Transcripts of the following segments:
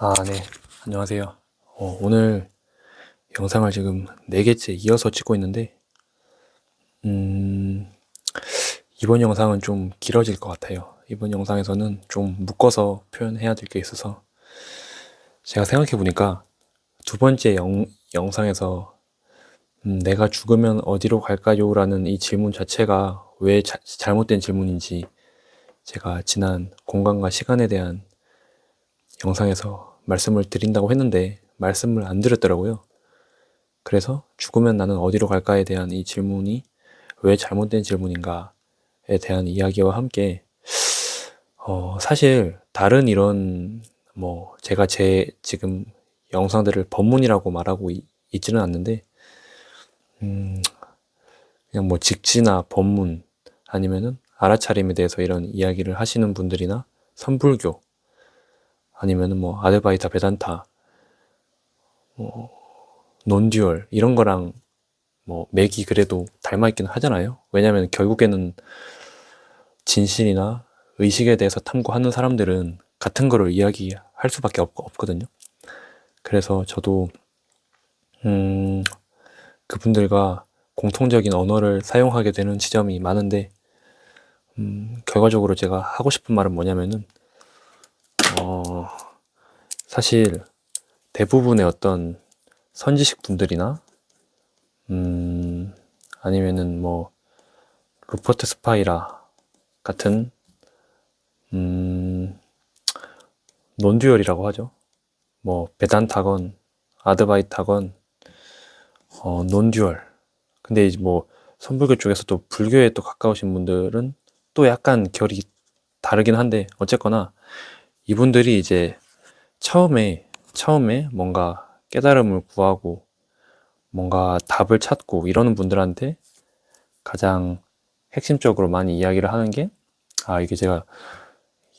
아, 네. 안녕하세요. 어, 오늘 영상을 지금 4개째 이어서 찍고 있는데, 음, 이번 영상은 좀 길어질 것 같아요. 이번 영상에서는 좀 묶어서 표현해야 될 게 있어서, 제가 생각해 보니까 두 번째 영, 영상에서 음, 내가 죽으면 어디로 갈까요? 라는 이 질문 자체가 왜 자- 잘못된 질문인지 제가 지난 공간과 시간에 대한 영상에서 말씀을 드린다고 했는데 말씀을 안 드렸더라고요. 그래서 죽으면 나는 어디로 갈까에 대한 이 질문이 왜 잘못된 질문인가에 대한 이야기와 함께 어, 사실 다른 이런 뭐 제가 제 지금 영상들을 법문이라고 말하고 이- 있지는 않는데 음, 그냥 뭐 직지나 법문 아니면은 알아차림에 대해서 이런 이야기를 하시는 분들이나 선불교 아니면은 뭐 아드바이타 베단타 뭐 논듀얼 이런 거랑 뭐 맥이 그래도 닮아 있긴 하잖아요. 왜냐면 결국에는 진실이나 의식에 대해서 탐구하는 사람들은 같은 거를 이야기할 수밖에 없, 없거든요. 그래서 저도 음, 그분들과 공통적인 언어를 사용하게 되는 지점이 많은데 음, 결과적으로 제가 하고 싶은 말은 뭐냐면은 어, 사실 대부분의 어떤 선지식 분들이나 음, 아니면은 뭐 루퍼트 스파이라 같은 음, 논듀얼이라고 하죠. 뭐 베단타건, 아드바이타건, 어, 논듀얼. 근데 이제 뭐 선불교 쪽에서 또 불교에 또 가까우신 분들은 또 약간 결이 다르긴 한데 어쨌거나 이분들이 이제 처음에 처음에 뭔가 깨달음을 구하고 뭔가 답을 찾고 이러는 분들한테 가장 핵심적으로 많이 이야기를 하는 게 아 이게 제가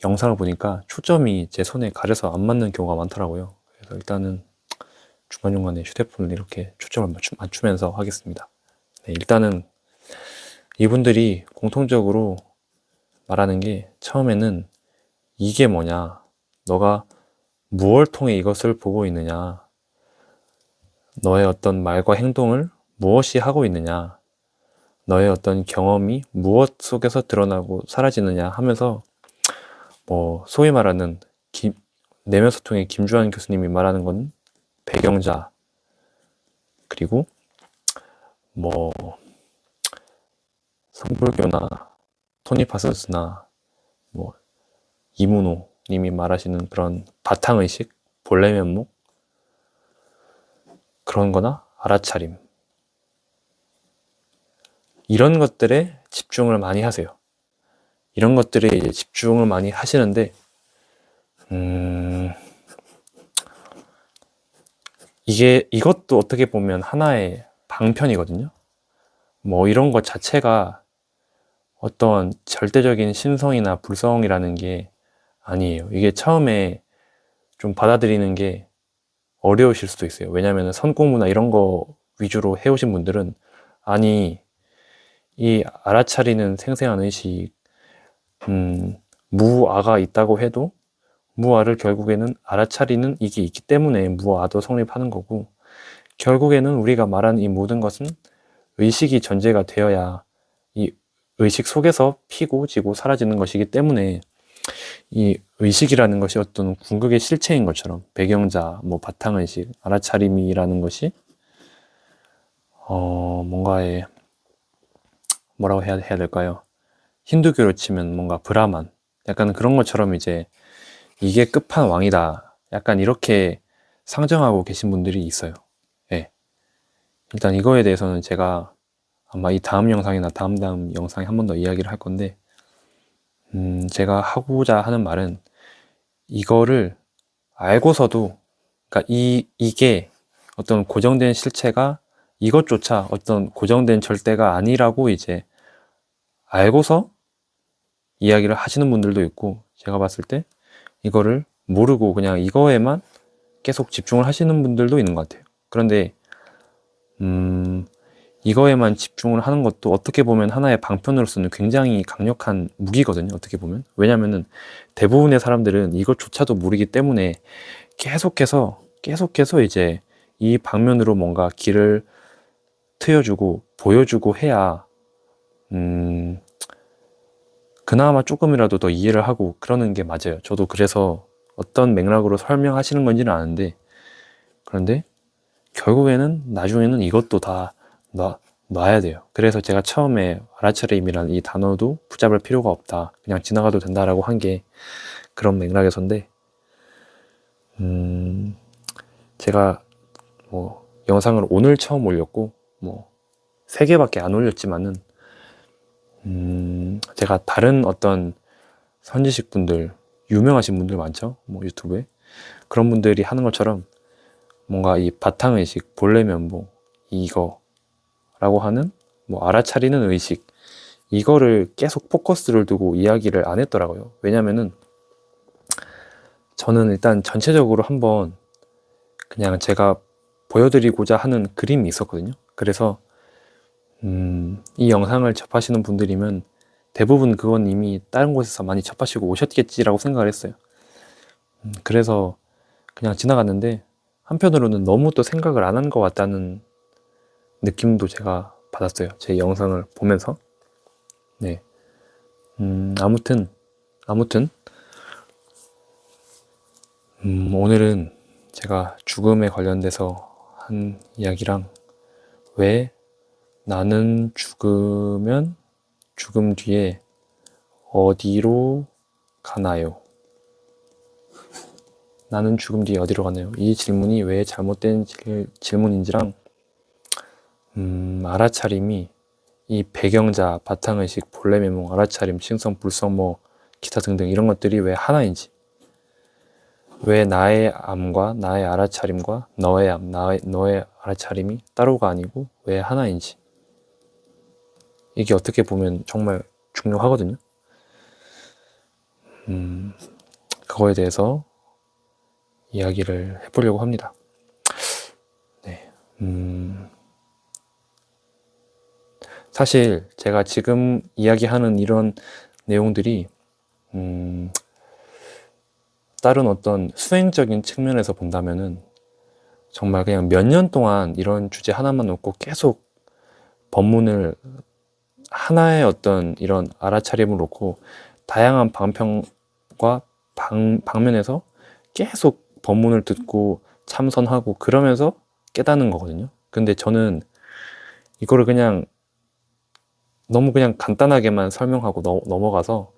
영상을 보니까 초점이 제 손에 가려서 안 맞는 경우가 많더라고요. 그래서 일단은 중간중간에 휴대폰을 이렇게 초점을 맞추, 맞추면서 하겠습니다. 네, 일단은 이분들이 공통적으로 말하는 게 처음에는 이게 뭐냐, 너가 무엇을 통해 이것을 보고 있느냐, 너의 어떤 말과 행동을 무엇이 하고 있느냐, 너의 어떤 경험이 무엇 속에서 드러나고 사라지느냐? 하면서 뭐 소위 말하는 김, 내면 소통의 김주환 교수님이 말하는 건 배경자. 그리고 뭐 성불교나 토니 파슨스나 뭐 이문호 님이 말하시는 그런 바탕의식, 본래 면목 그런 거나 알아차림 이런 것들에 집중을 많이 하세요. 이런 것들에 이제 집중을 많이 하시는데 음 이게 이것도 어떻게 보면 하나의 방편이거든요. 뭐 이런 것 자체가 어떤 절대적인 신성이나 불성이라는 게 아니에요. 이게 처음에 좀 받아들이는 게 어려우실 수도 있어요. 왜냐하면 선공부나 이런 거 위주로 해오신 분들은 아니 이 알아차리는 생생한 의식, 음, 무아가 있다고 해도 무아를 결국에는 알아차리는 이게 있기 때문에 무아도 성립하는 거고 결국에는 우리가 말하는 이 모든 것은 의식이 전제가 되어야 이 의식 속에서 피고 지고 사라지는 것이기 때문에 이 의식이라는 것이 어떤 궁극의 실체인 것처럼 배경자, 뭐 바탕의식, 알아차림이라는 것이 어 뭔가의 뭐라고 해야, 해야 될까요? 힌두교로 치면 뭔가 브라만 약간 그런 것처럼 이제 이게 끝판 왕이다 약간 이렇게 상정하고 계신 분들이 있어요. 예. 일단 이거에 대해서는 제가 아마 이 다음 영상이나 다음 다음 영상에 한 번 더 이야기를 할 건데 음, 제가 하고자 하는 말은 이거를 알고서도 그러니까 이 이게 어떤 고정된 실체가 이것조차 어떤 고정된 절대가 아니라고 이제 알고서 이야기를 하시는 분들도 있고 제가 봤을 때 이거를 모르고 그냥 이거에만 계속 집중을 하시는 분들도 있는 것 같아요. 그런데 음, 이거에만 집중을 하는 것도 어떻게 보면 하나의 방편으로서는 굉장히 강력한 무기거든요. 어떻게 보면. 왜냐면은 대부분의 사람들은 이것조차도 모르기 때문에 계속해서 계속해서 이제 이 방면으로 뭔가 길을 트여주고 보여주고 해야 음 그나마 조금이라도 더 이해를 하고 그러는 게 맞아요. 저도 그래서 어떤 맥락으로 설명하시는 건지는 아는데 그런데 결국에는 나중에는 이것도 다 놔, 놔야 돼요. 그래서 제가 처음에 알아차림이라는 이 단어도 붙잡을 필요가 없다. 그냥 지나가도 된다라고 한 게 그런 맥락에서인데 음 제가 뭐 영상을 오늘 처음 올렸고 뭐 세 개밖에 안 올렸지만은 음 제가 다른 어떤 선지식 분들 유명하신 분들 많죠 뭐 유튜브에 그런 분들이 하는 것처럼 뭔가 이 바탕의식 본래 면보 이거 라고 하는 뭐 알아차리는 의식 이거를 계속 포커스를 두고 이야기를 안 했더라고요 왜냐면은 저는 일단 전체적으로 한번 그냥 제가 보여드리고자 하는 그림이 있었거든요. 그래서 음, 이 영상을 접하시는 분들이면 대부분 그건 이미 다른 곳에서 많이 접하시고 오셨겠지라고 생각을 했어요. 음, 그래서 그냥 지나갔는데 한편으로는 너무 또 생각을 안 한 것 같다는 느낌도 제가 받았어요. 제 영상을 보면서. 네. 음, 아무튼, 아무튼, 음, 오늘은 제가 죽음에 관련돼서 한 이야기랑 왜 나는 죽으면 죽음 뒤에 어디로 가나요? 나는 죽음 뒤에 어디로 가나요? 이 질문이 왜 잘못된 질, 질문인지랑 음, 알아차림이 이 배경자, 바탕의식, 본래 메모, 알아차림, 칭성, 불성, 뭐 기타 등등 이런 것들이 왜 하나인지 왜 나의 암과 나의 알아차림과 너의 암, 나의, 너의 알아차림이 따로가 아니고 왜 하나인지. 이게 어떻게 보면 정말 중요하거든요. 음, 그거에 대해서 이야기를 해보려고 합니다. 네. 음, 사실 제가 지금 이야기하는 이런 내용들이, 음, 다른 어떤 수행적인 측면에서 본다면은 정말 그냥 몇 년 동안 이런 주제 하나만 놓고 계속 법문을 하나의 어떤 이런 알아차림을 놓고 다양한 방평과 방, 방면에서 계속 법문을 듣고 참선하고 그러면서 깨닫는 거거든요. 근데 저는 이거를 그냥 너무 그냥 간단하게만 설명하고 넘, 넘어가서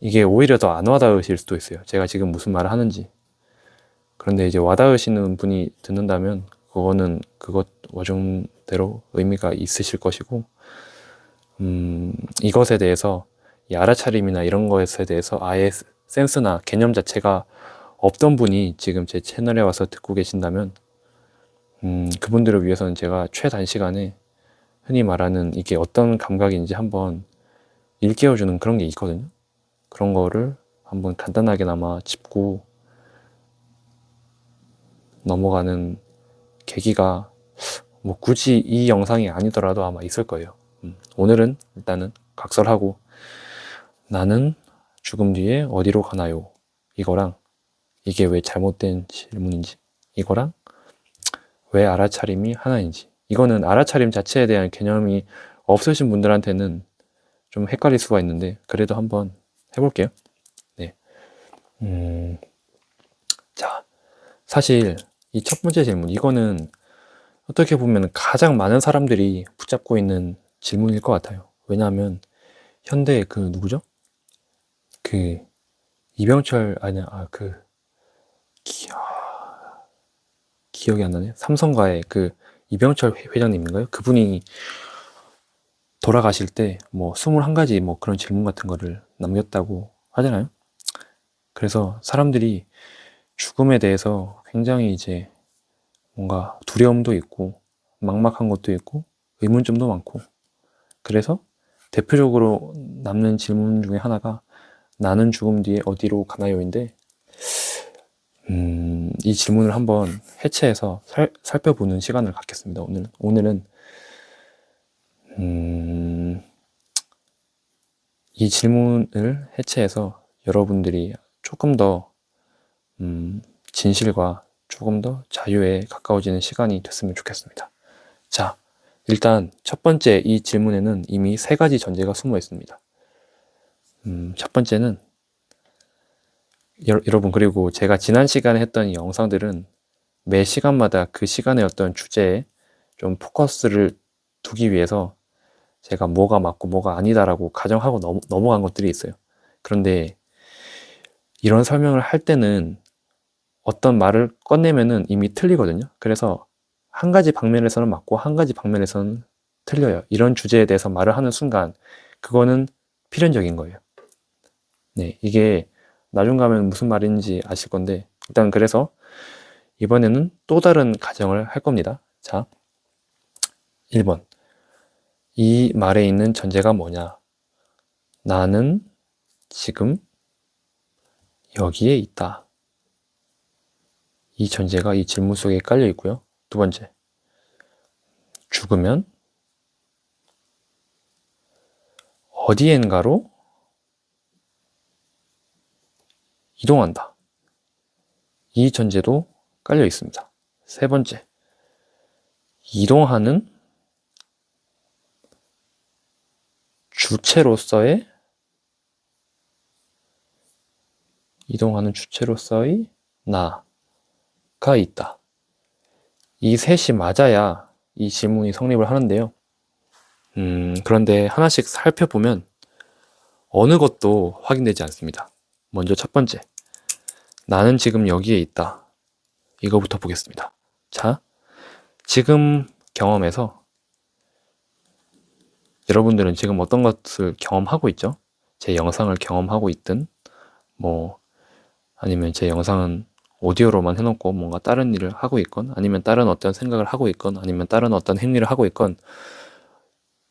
이게 오히려 더 안 와닿으실 수도 있어요. 제가 지금 무슨 말을 하는지. 그런데 이제 와닿으시는 분이 듣는다면 그거는 그것 와중대로 의미가 있으실 것이고, 음, 이것에 대해서 이 알아차림이나 이런 것에 대해서 아예 센스나 개념 자체가 없던 분이 지금 제 채널에 와서 듣고 계신다면, 음, 그분들을 위해서는 제가 최단 시간에 흔히 말하는 이게 어떤 감각인지 한번 일깨워주는 그런 게 있거든요. 그런 거를 한번 간단하게나마 짚고 넘어가는 계기가 뭐 굳이 이 영상이 아니더라도 아마 있을 거예요. 음, 오늘은 일단은 각설하고 나는 죽음 뒤에 어디로 가나요? 이거랑 이게 왜 잘못된 질문인지 이거랑 왜 알아차림이 하나인지 이거는 알아차림 자체에 대한 개념이 없으신 분들한테는 좀 헷갈릴 수가 있는데 그래도 한번 해볼게요. 네. 음, 자, 사실 이 첫 번째 질문, 이거는 어떻게 보면 가장 많은 사람들이 붙잡고 있는 질문일 것 같아요. 왜냐하면 현대 그 누구죠? 그 이병철 아니야, 아그 기, 기억이 안 나네. 삼성가의 그 이병철 회장님인가요? 그분이 돌아가실 때 뭐 21가지 뭐 그런 질문 같은 거를 남겼다고 하잖아요. 그래서 사람들이 죽음에 대해서 굉장히 이제 뭔가 두려움도 있고 막막한 것도 있고 의문점도 많고 그래서 대표적으로 남는 질문 중에 하나가 나는 죽음 뒤에 어디로 가나요인데 음, 이 질문을 한번 해체해서 살, 살펴보는 시간을 갖겠습니다. 오늘 오늘은 음, 이 질문을 해체해서 여러분들이 조금 더 음, 진실과 조금 더 자유에 가까워지는 시간이 됐으면 좋겠습니다. 자, 일단 첫 번째 이 질문에는 이미 세 가지 전제가 숨어 있습니다. 음, 첫 번째는 여, 여러분 그리고 제가 지난 시간에 했던 이 영상들은 매 시간마다 그 시간의 어떤 주제에 좀 포커스를 두기 위해서 제가 뭐가 맞고 뭐가 아니다라고 가정하고 넘, 넘어간 것들이 있어요. 그런데 이런 설명을 할 때는 어떤 말을 꺼내면은 이미 틀리거든요. 그래서 한 가지 방면에서는 맞고 한 가지 방면에서는 틀려요. 이런 주제에 대해서 말을 하는 순간 그거는 필연적인 거예요. 네, 이게 나중 가면 무슨 말인지 아실 건데 일단 그래서 이번에는 또 다른 가정을 할 겁니다. 자, 1번. 이 말에 있는 전제가 뭐냐? 나는 지금 여기에 있다. 이 전제가 이 질문 속에 깔려 있고요. 두 번째. 죽으면 어디엔가로 이동한다. 이 전제도 깔려 있습니다. 세 번째. 이동하는 주체로서의 이동하는 주체로서의 나가 있다. 이 셋이 맞아야 이 질문이 성립을 하는데요. 음, 그런데 하나씩 살펴보면 어느 것도 확인되지 않습니다. 먼저 첫 번째. 나는 지금 여기에 있다. 이거부터 보겠습니다. 자, 지금 경험에서 여러분들은 지금 어떤 것을 경험하고 있죠? 제 영상을 경험하고 있든, 뭐, 아니면 제 영상은 오디오로만 해놓고 뭔가 다른 일을 하고 있건, 아니면 다른 어떤 생각을 하고 있건, 아니면 다른 어떤 행위를 하고 있건,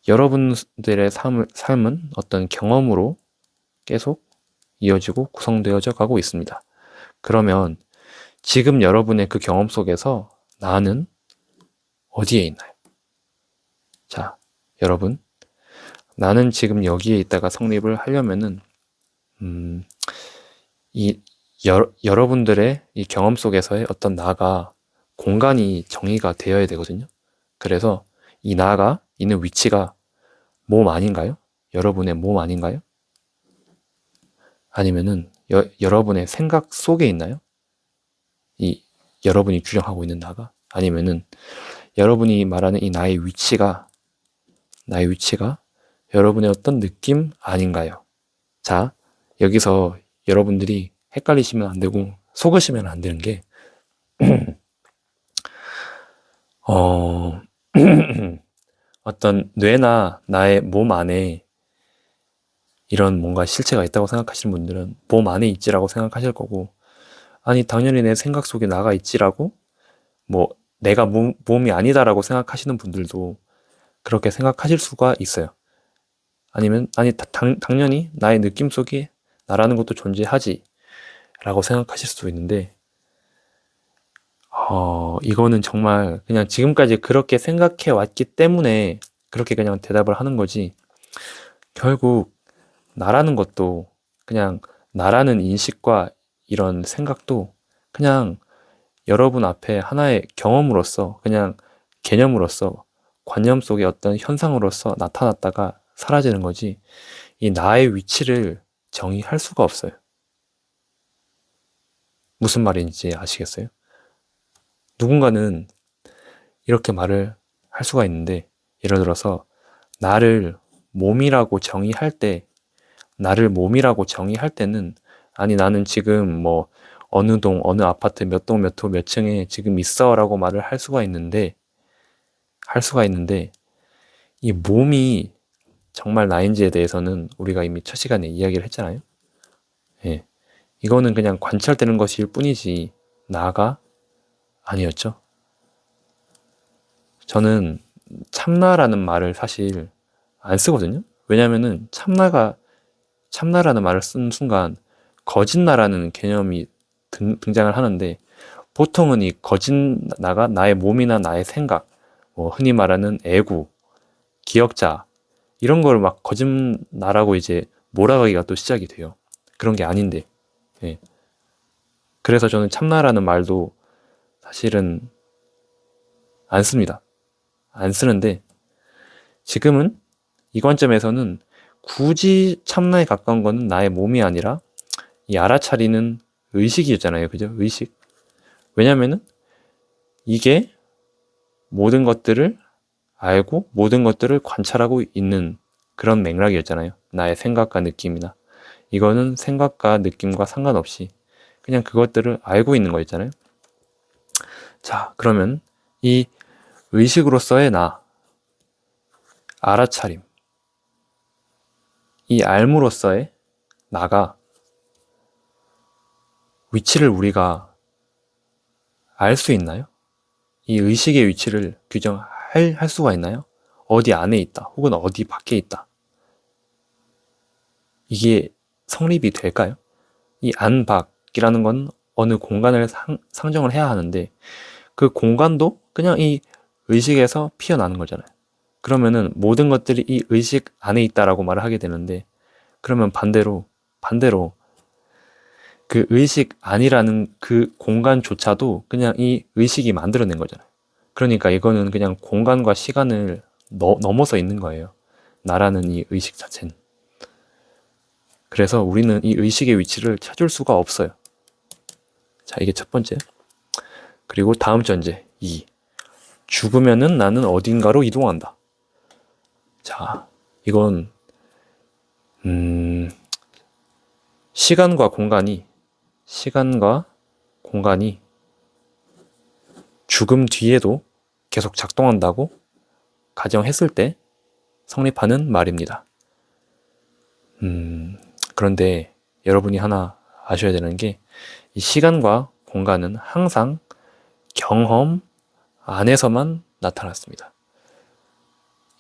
여러분들의 삶을, 삶은 어떤 경험으로 계속 이어지고 구성되어져 가고 있습니다. 그러면 지금 여러분의 그 경험 속에서 나는 어디에 있나요? 자, 여러분. 나는 지금 여기에 있다가 성립을 하려면은, 음, 이, 여, 여러분들의 이 경험 속에서의 어떤 나가 공간이 정의가 되어야 되거든요. 그래서 이 나가 있는 위치가 몸 아닌가요? 여러분의 몸 아닌가요? 아니면은 여, 여러분의 생각 속에 있나요? 이 여러분이 주장하고 있는 나가 아니면은 여러분이 말하는 이 나의 위치가 나의 위치가 여러분의 어떤 느낌 아닌가요? 자, 여기서 여러분들이 헷갈리시면 안 되고 속으시면 안 되는 게 어, 어떤 뇌나 나의 몸 안에 이런 뭔가 실체가 있다고 생각하시는 분들은 몸 안에 있지라고 생각하실 거고 아니 당연히 내 생각 속에 나가 있지라고 뭐 내가 몸, 몸이 아니다라고 생각하시는 분들도 그렇게 생각하실 수가 있어요. 아니면 아니 당, 당연히 나의 느낌 속에 나라는 것도 존재하지 라고 생각하실 수도 있는데 어, 이거는 정말 그냥 지금까지 그렇게 생각해 왔기 때문에 그렇게 그냥 대답을 하는 거지 결국 나라는 것도 그냥 나라는 인식과 이런 생각도 그냥 여러분 앞에 하나의 경험으로서 그냥 개념으로서 관념 속의 어떤 현상으로서 나타났다가 사라지는 거지 이 나의 위치를 정의할 수가 없어요. 무슨 말인지 아시겠어요? 누군가는 이렇게 말을 할 수가 있는데 예를 들어서 나를 몸이라고 정의할 때 나를 몸이라고 정의할 때는 아니 나는 지금 뭐 어느 동 어느 아파트 몇 동 몇 호 몇 층에 지금 있어라고 말을 할 수가 있는데 할 수가 있는데 이 몸이 정말 나인지에 대해서는 우리가 이미 첫 시간에 이야기를 했잖아요. 예. 이거는 그냥 관찰되는 것일 뿐이지 나가 아니었죠. 저는 참나라는 말을 사실 안 쓰거든요. 왜냐면은 참나가 참나라는 말을 쓴 순간 거짓나라는 개념이 등, 등장을 하는데 보통은 이 거짓나가 나의 몸이나 나의 생각, 뭐 흔히 말하는 애구, 기억자 이런 걸 막 거짓나라고 이제 몰아가기가 또 시작이 돼요. 그런 게 아닌데, 예. 그래서 저는 참나라는 말도 사실은 안 씁니다. 안 쓰는데 지금은 이 관점에서는 굳이 참나에 가까운 거는 나의 몸이 아니라 이 알아차리는 의식이었잖아요. 그죠? 의식. 왜냐면은 이게 모든 것들을 알고 모든 것들을 관찰하고 있는 그런 맥락이었잖아요. 나의 생각과 느낌이나. 이거는 생각과 느낌과 상관없이 그냥 그것들을 알고 있는 거였잖아요. 자, 그러면 이 의식으로서의 나, 알아차림, 이 알무로서의 나가 위치를 우리가 알 수 있나요? 이 의식의 위치를 규정할 할 수가 있나요? 어디 안에 있다, 혹은 어디 밖에 있다. 이게 성립이 될까요? 이 안, 밖이라는 건 어느 공간을 상, 상정을 해야 하는데 그 공간도 그냥 이 의식에서 피어나는 거잖아요. 그러면은 모든 것들이 이 의식 안에 있다라고 말을 하게 되는데 그러면 반대로 반대로 그 의식 아니라는 그 공간조차도 그냥 이 의식이 만들어낸 거잖아요. 그러니까 이거는 그냥 공간과 시간을 너, 넘어서 있는 거예요. 나라는 이 의식 자체는. 그래서 우리는 이 의식의 위치를 찾을 수가 없어요. 자, 이게 첫 번째. 그리고 다음 전제 2. 죽으면은 나는 어딘가로 이동한다. 자, 이건 음, 시간과 공간이 시간과 공간이 죽음 뒤에도 계속 작동한다고 가정했을 때 성립하는 말입니다. 음, 그런데 여러분이 하나 아셔야 되는 게 이 시간과 공간은 항상 경험 안에서만 나타났습니다.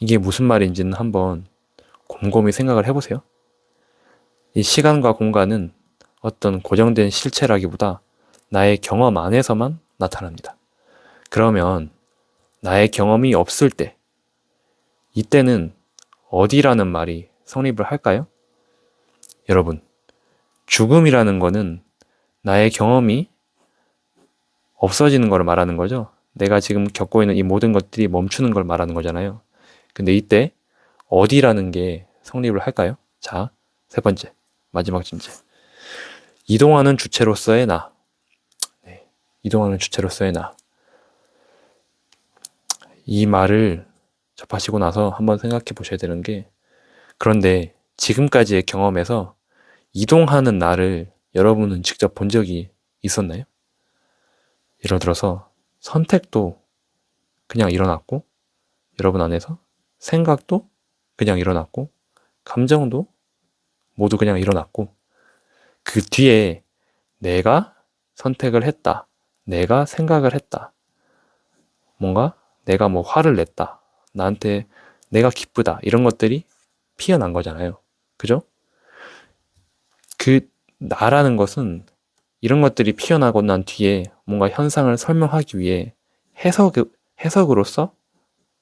이게 무슨 말인지는 한번 곰곰이 생각을 해보세요. 이 시간과 공간은 어떤 고정된 실체라기보다 나의 경험 안에서만 나타납니다. 그러면 나의 경험이 없을 때, 이때는 어디라는 말이 성립을 할까요? 여러분, 죽음이라는 거는 나의 경험이 없어지는 걸 말하는 거죠. 내가 지금 겪고 있는 이 모든 것들이 멈추는 걸 말하는 거잖아요. 근데 이때 어디라는 게 성립을 할까요? 자, 세 번째, 마지막 진제. 이동하는 주체로서의 나. 네, 이동하는 주체로서의 나. 이 말을 접하시고 나서 한번 생각해 보셔야 되는 게, 그런데 지금까지의 경험에서 이동하는 나를 여러분은 직접 본 적이 있었나요? 예를 들어서 선택도 그냥 일어났고, 여러분 안에서 생각도 그냥 일어났고, 감정도 모두 그냥 일어났고, 그 뒤에 내가 선택을 했다. 내가 생각을 했다. 뭔가 내가 뭐 화를 냈다. 나한테 내가 기쁘다. 이런 것들이 피어난 거잖아요. 그죠? 그 나라는 것은 이런 것들이 피어나고 난 뒤에 뭔가 현상을 설명하기 위해 해석, 해석으로서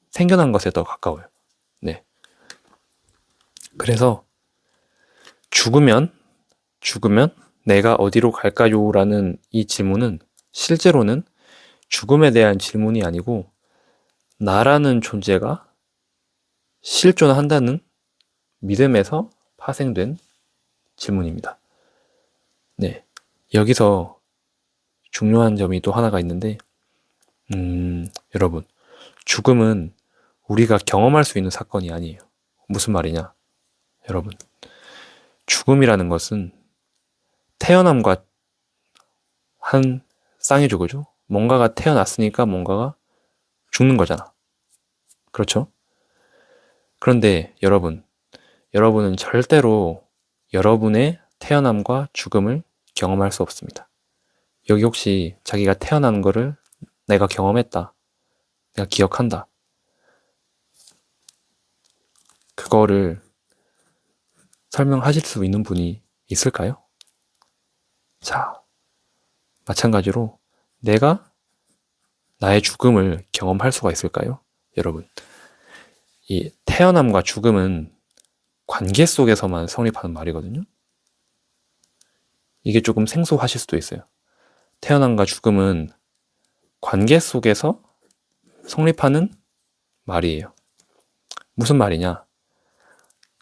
생겨난 것에 더 가까워요. 네. 그래서 죽으면, 죽으면 내가 어디로 갈까요? 라는 이 질문은 실제로는 죽음에 대한 질문이 아니고 나라는 존재가 실존한다는 믿음에서 파생된 질문입니다. 네. 여기서 중요한 점이 또 하나가 있는데, 음, 여러분, 죽음은 우리가 경험할 수 있는 사건이 아니에요. 무슨 말이냐? 여러분, 죽음이라는 것은 태어남과 한 쌍이죠, 그죠? 뭔가가 태어났으니까 뭔가가 죽는 거잖아. 그렇죠? 그런데 여러분, 여러분은 절대로 여러분의 태어남과 죽음을 경험할 수 없습니다. 여기 혹시 자기가 태어난 거를 내가 경험했다. 내가 기억한다. 그거를 설명하실 수 있는 분이 있을까요? 자, 마찬가지로 내가 나의 죽음을 경험할 수가 있을까요? 여러분, 이 태어남과 죽음은 관계 속에서만 성립하는 말이거든요. 이게 조금 생소하실 수도 있어요. 태어남과 죽음은 관계 속에서 성립하는 말이에요. 무슨 말이냐?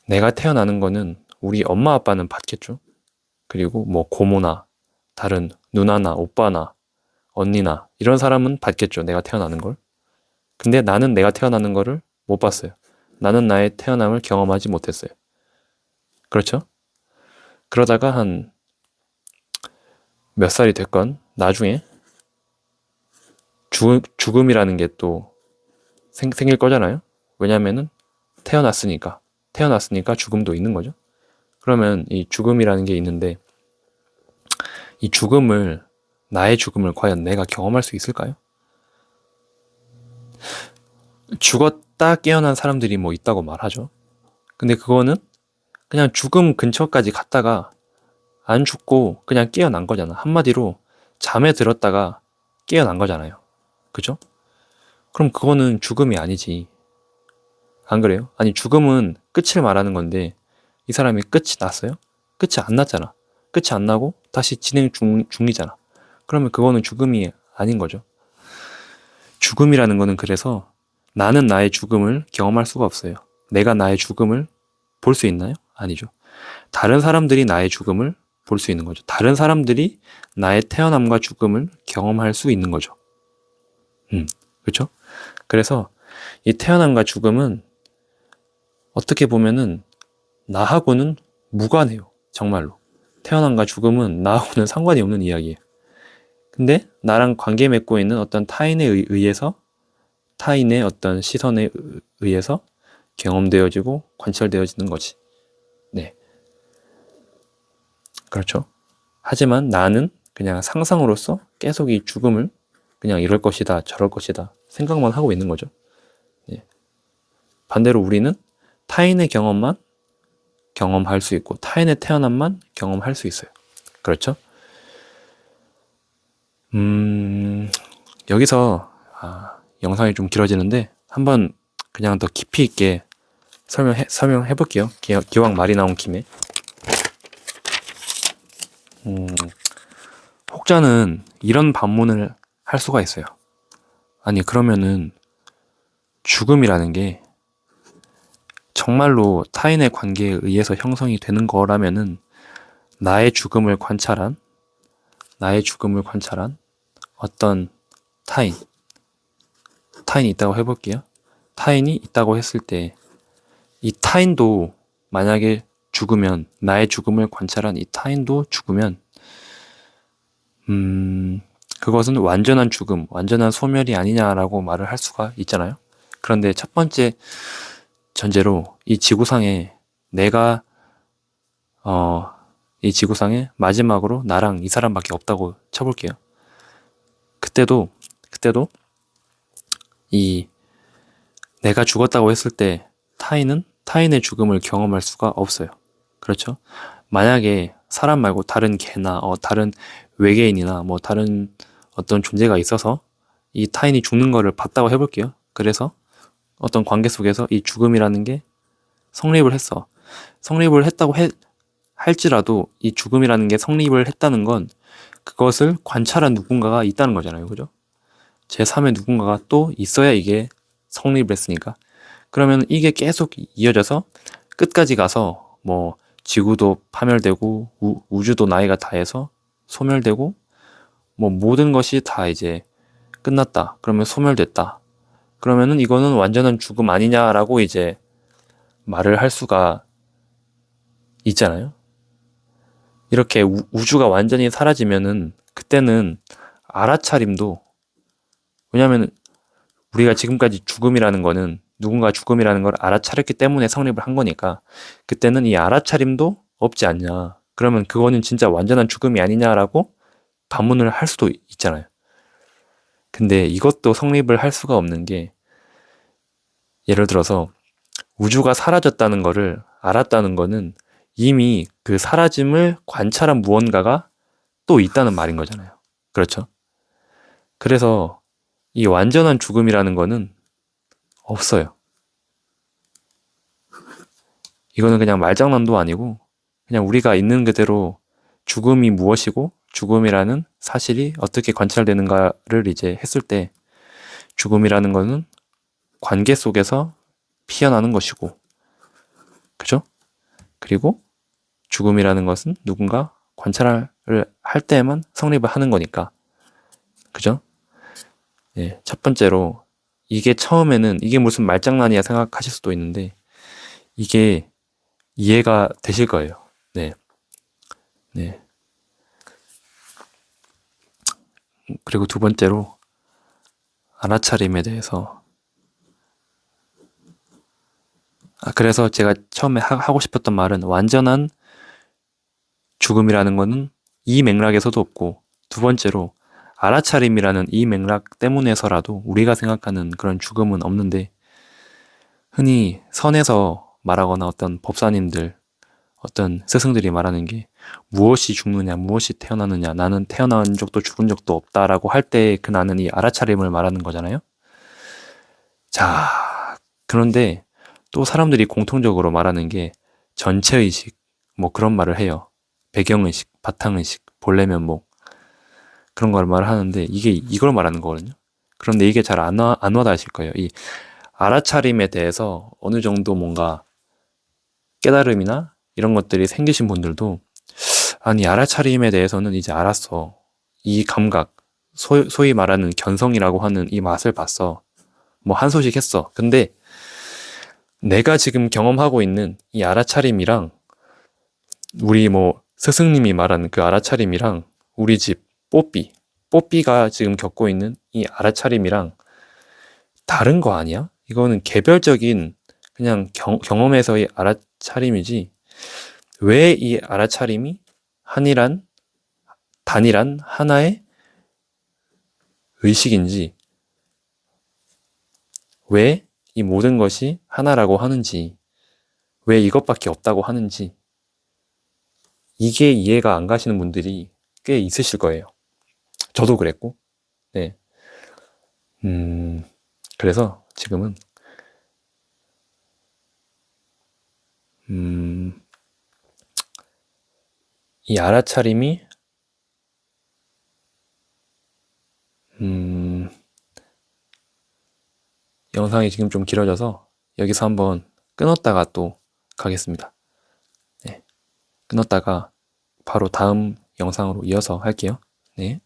내가 태어나는 거는 우리 엄마 아빠는 받겠죠. 그리고 뭐 고모나 다른 누나나 오빠나 언니나 이런 사람은 받겠죠. 내가 태어나는 걸. 근데 나는 내가 태어나는 거를 못 봤어요. 나는 나의 태어남을 경험하지 못했어요. 그렇죠? 그러다가 한 몇 살이 됐건 나중에 죽, 죽음이라는 게 또 생길 거잖아요. 왜냐면은 태어났으니까. 태어났으니까 죽음도 있는 거죠. 그러면 이 죽음이라는 게 있는데 이 죽음을 나의 죽음을 과연 내가 경험할 수 있을까요? 죽었다 깨어난 사람들이 뭐 있다고 말하죠. 근데 그거는 그냥 죽음 근처까지 갔다가 안 죽고 그냥 깨어난 거잖아. 한마디로 잠에 들었다가 깨어난 거잖아요. 그죠? 그럼 그거는 죽음이 아니지. 안 그래요? 아니, 죽음은 끝을 말하는 건데, 이 사람이 끝이 났어요? 끝이 안 났잖아. 끝이 안 나고 다시 진행 중, 중이잖아. 그러면 그거는 죽음이 아닌 거죠. 죽음이라는 거는 그래서 나는 나의 죽음을 경험할 수가 없어요. 내가 나의 죽음을 볼 수 있나요? 아니죠. 다른 사람들이 나의 죽음을 볼 수 있는 거죠. 다른 사람들이 나의 태어남과 죽음을 경험할 수 있는 거죠. 음, 그렇죠? 그래서 이 태어남과 죽음은 어떻게 보면은 나하고는 무관해요. 정말로. 태어남과 죽음은 나하고는 상관이 없는 이야기예요. 근데 나랑 관계 맺고 있는 어떤 타인에 의해서 타인의 어떤 시선에 의해서 경험되어지고 관철되어지는 거지. 네. 그렇죠. 하지만 나는 그냥 상상으로서 계속 이 죽음을 그냥 이럴 것이다, 저럴 것이다 생각만 하고 있는 거죠. 네. 반대로 우리는 타인의 경험만 경험할 수 있고 타인의 태어남만 경험할 수 있어요. 그렇죠? 음, 여기서 아, 영상이 좀 길어지는데 한번 그냥 더 깊이 있게 설명해, 설명해 볼게요. 기, 기왕 말이 나온 김에. 음, 혹자는 이런 반문을 할 수가 있어요. 아니, 그러면은 죽음이라는 게 정말로 타인의 관계에 의해서 형성이 되는 거라면은 나의 죽음을 관찰한 나의 죽음을 관찰한 어떤 타인 타인이 있다고 해볼게요. 타인이 있다고 했을 때 이 타인도 만약에 죽으면 나의 죽음을 관찰한 이 타인도 죽으면 음 그것은 완전한 죽음, 완전한 소멸이 아니냐라고 말을 할 수가 있잖아요. 그런데 첫 번째 전제로 이 지구상에 내가 어, 이 지구상에 마지막으로 나랑 이 사람밖에 없다고 쳐볼게요. 그때도 그때도 이 내가 죽었다고 했을 때 타인은 타인의 죽음을 경험할 수가 없어요. 그렇죠? 만약에 사람 말고 다른 개나 어, 다른 외계인이나 뭐 다른 어떤 존재가 있어서 이 타인이 죽는 거를 봤다고 해볼게요. 그래서 어떤 관계 속에서 이 죽음이라는 게 성립을 했어. 성립을 했다고 해, 할지라도 이 죽음이라는 게 성립을 했다는 건 그것을 관찰한 누군가가 있다는 거잖아요. 그죠? 제3의 누군가가 또 있어야 이게 성립을 했으니까. 그러면 이게 계속 이어져서 끝까지 가서 뭐 지구도 파멸되고 우, 우주도 나이가 다해서 소멸되고 뭐 모든 것이 다 이제 끝났다. 그러면 소멸됐다. 그러면은 이거는 완전한 죽음 아니냐라고 이제 말을 할 수가 있잖아요. 이렇게 우, 우주가 완전히 사라지면은 그때는 알아차림도 왜냐면 우리가 지금까지 죽음이라는 거는 누군가 죽음이라는 걸 알아차렸기 때문에 성립을 한 거니까 그때는 이 알아차림도 없지 않냐. 그러면 그거는 진짜 완전한 죽음이 아니냐라고 반문을 할 수도 있잖아요. 근데 이것도 성립을 할 수가 없는 게 예를 들어서 우주가 사라졌다는 거를 알았다는 거는 이미 그 사라짐을 관찰한 무언가가 또 있다는 말인 거잖아요. 그렇죠? 그래서 이 완전한 죽음이라는 거는 없어요. 이거는 그냥 말장난도 아니고 그냥 우리가 있는 그대로 죽음이 무엇이고 죽음이라는 사실이 어떻게 관찰되는가를 이제 했을 때 죽음이라는 거는 관계 속에서 피어나는 것이고, 그죠? 그리고 죽음이라는 것은 누군가 관찰을 할 때에만 성립을 하는 거니까, 그죠? 예, 첫 번째로 이게 처음에는 이게 무슨 말장난이야 생각하실 수도 있는데 이게 이해가 되실 거예요. 네. 네. 그리고 두 번째로 알아차림에 대해서. 아, 그래서 제가 처음에 하, 하고 싶었던 말은 완전한 죽음이라는 거는 이 맥락에서도 없고 두 번째로 알아차림이라는 이 맥락 때문에서라도 우리가 생각하는 그런 죽음은 없는데 흔히 선에서 말하거나 어떤 법사님들 어떤 스승들이 말하는 게 무엇이 죽느냐 무엇이 태어나느냐 나는 태어난 적도 죽은 적도 없다라고 할 때 그 나는 이 알아차림을 말하는 거잖아요. 자 그런데 또 사람들이 공통적으로 말하는 게 전체의식 뭐 그런 말을 해요. 배경의식, 바탕의식, 본래면목 그런 걸 말을 하는데 이게 이걸 말하는 거거든요. 그런데 이게 잘안 와, 안 와닿으실 거예요. 이 알아차림에 대해서 어느 정도 뭔가 깨달음이나 이런 것들이 생기신 분들도 아니 알아차림에 대해서는 이제 알았어. 이 감각, 소, 소위 말하는 견성이라고 하는 이 맛을 봤어. 뭐 한 소식 했어. 근데 내가 지금 경험하고 있는 이 알아차림이랑 우리 뭐 스승님이 말하는 그 알아차림이랑 우리 집 뽀삐, 뽀삐가 지금 겪고 있는 이 알아차림이랑 다른 거 아니야? 이거는 개별적인 그냥 경, 경험에서의 알아차림이지 왜 이 알아차림이 한이란 단일한 하나의 의식인지 왜 이 모든 것이 하나라고 하는지 왜 이것밖에 없다고 하는지 이게 이해가 안 가시는 분들이 꽤 있으실 거예요. 저도 그랬고, 네. 음, 그래서 지금은, 음, 이 알아차림이, 음, 영상이 지금 좀 길어져서 여기서 한번 끊었다가 또 가겠습니다. 네. 끊었다가 바로 다음 영상으로 이어서 할게요. 네.